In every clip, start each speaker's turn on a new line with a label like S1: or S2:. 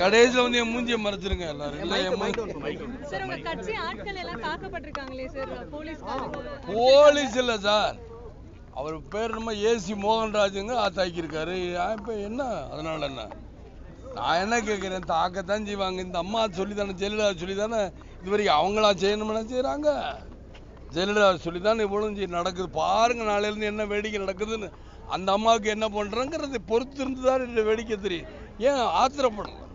S1: கடைசியில் வந்து என் மூஞ்சியை மறைச்சிருங்க எல்லாரும். இல்லை என் மூஞ்சி
S2: சார் உங்க கட்சி ஆட்கள் எல்லாம் தாக்கப்பட்டிருக்காங்களே சார்? போலீஸ்
S1: போலீஸ் இல்லை சார். அவர் பேர் நம்ம ஏசி மோகன்ராஜுங்க தாக்கியிருக்காரு இப்போ என்ன? அதனால என்ன? நான் என்ன கேட்குறேன் தாக்கத்தான் செய்வாங்க. இந்த அம்மா சொல்லி தானே ஜெயலலிதா சொல்லி தானே இது வரைக்கும் அவங்களா செய்யணும்னு செய்கிறாங்க ஜெயலலிதா சொல்லி தானே இவ்வளவு நடக்குது. பாருங்க நாளையிலேருந்து என்ன வேடிக்கை நடக்குதுன்னு. அந்த அம்மாவுக்கு என்ன பண்ணுறோங்கிறது பொறுத்து இருந்து தான் இந்த வேடிக்கை தெரியும் ஏன் ஆத்திரப்படலாம்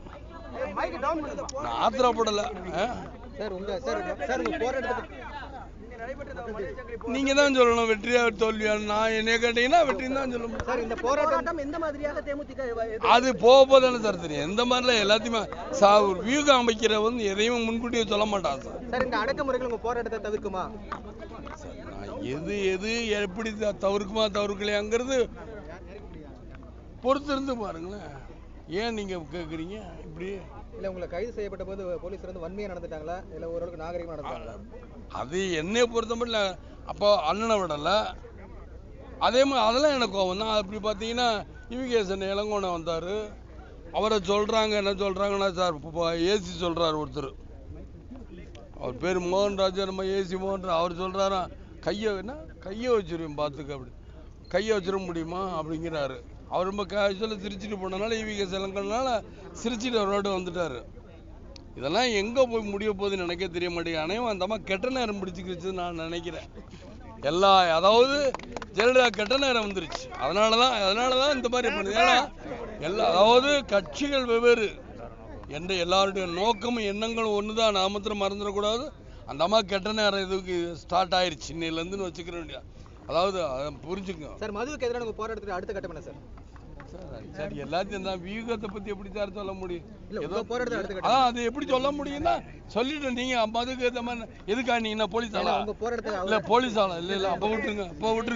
S1: நான் ஆத்திரப்படலை.
S3: சார் உங்க சார் சார் உங்க
S1: நீங்க தான் சொல்லணும் வெற்றியா தோல்வியா? நான் என்ன கேட்டீங்கன்னா வெற்றின்னு தான் சொல்ல முடியும்
S3: சார் இந்த போராட்டம் எந்த மாதிரியாக தேமுதிக
S1: அது போக போதானே சார் தெரியும். எந்த மாதிரிலாம் எல்லாத்தையுமே சா ஒரு வியூகம் அமைக்கிற வந்து எதையும் முன்கூட்டியே சொல்ல மாட்டான் சார்.
S3: சார் இந்த அடக்குமுறைகள் உங்க போராட்டத்தை தவிர்க்குமா?
S1: சார், நான் எது எது எப்படி தவிர்க்குமா தவிர்க்கலையாங்கிறது பொறுத்து இருந்து பாருங்களேன். ஏன் நீங்க கேக்குறீங்க? இப்படி.
S3: இல்ல உங்களை கைது செய்யப்பட்ட போது போலீஸ் வந்து வன்மையா நடந்துட்டாங்களா? இல்ல ஓரளவுக்கு நாகரிகமா நடந்தாங்களா
S1: அது என்னைய பொறுத்த மட்டும் அப்போ அண்ணனை விடல. அதே மாதிரி அதெல்லாம் எனக்கு கோவம் தான். அப்படி பார்த்தீங்கன்னா இவிகேசன் இளங்கோனை வந்தார். அவரை சொல்கிறாங்க என்ன சொல்கிறாங்கன்னா சார் ஏசி சொல்கிறார் ஒருத்தர். அவர் பேர் மோகன்ராஜ் நம்ம ஏசி மோகன் அவர் சொல்கிறாரா கையை என்ன? கையை வச்சிருவேன் பார்த்துக்க அப்படி. கையை வச்சிட முடியுமா? அப்படிங்கிறாரு. அவர் ரொம்ப கேஷுவலாக சிரிச்சுட்டு போனதுனால இவிகேஸ் செலங்கனால சிரிச்சுட்டு ரோடு வந்துட்டார். இதெல்லாம் எங்கே போய் முடிய போகுதுன்னு நினைக்க தெரிய மாட்டேங்குது. அனைவன் அந்த அம்மா கெட்ட நேரம் பிடிச்சிக்கிச்சுன்னு நான் நினைக்கிறேன். எல்லா அதாவது ஜெயலலிதா கெட்ட நேரம் வந்துருச்சு. அதனால தான் அதனால தான் இந்த மாதிரி பண்ணுது. ஏன்னா எல்லா அதாவது கட்சிகள் வெவ்வேறு. எந்த எல்லாருடைய நோக்கமும் எண்ணங்களும் ஒன்று தான் நான் மாத்திரம் மறந்துடக்கூடாது. அந்த அம்மா கெட்ட நேரம் இதுக்கு ஸ்டார்ட் ஆயிருச்சு? இன்னையிலேருந்துன்னு வச்சுக்கிற வேண்டிய அதாவது அதை புரிஞ்சுக்கோங்க
S3: சார் மதுவுக்கு எதிரான உங்க போராட்டத்துக்கு அடுத்த கட்டம் என்ன சார்?
S1: சார், எல்லாத்தையும் தான் வியூகத்தை பத்தி எப்படி சார் சொல்ல முடியும்? ஏதோ
S3: போராட்டத்தை.
S1: அதான் அது எப்படி சொல்ல முடியும்னா சொல்லிட்டு நீங்க. மதுக்கு ஏத்த மாதிரி எதுக்கா நீங்க போலீஸ் ஆளா?
S3: போராட்டத்தை
S1: இல்ல போலீஸ் ஆளா? இல்ல இல்ல அப்ப விட்டுருங்க அப்ப விட்டுருங்க.